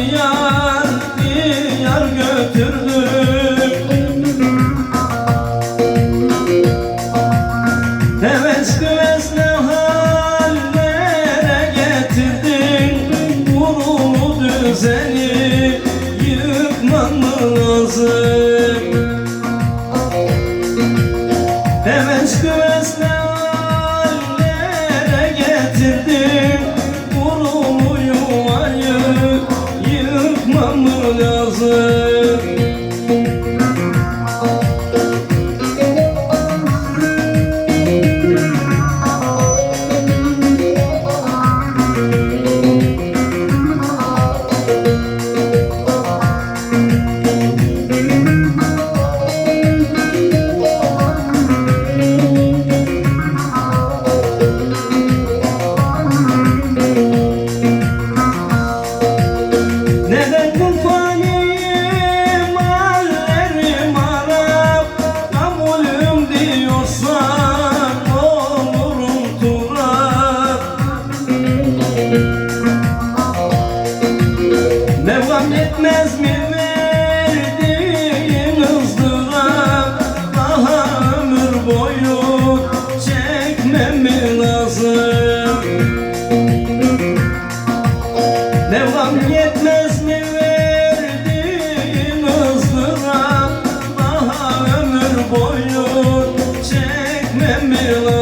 diyar diyar götürdü Heves güves ne hallere getirdin? Vurulu düzeni yıkman lazım? Heves güves İnsan etmez mi verdiğin ızdırap Daha ömür boyu çekmem mi lazım. Devam yetmez mi verdiğin ızdırap Daha ömür boyu çekmem mi lazım.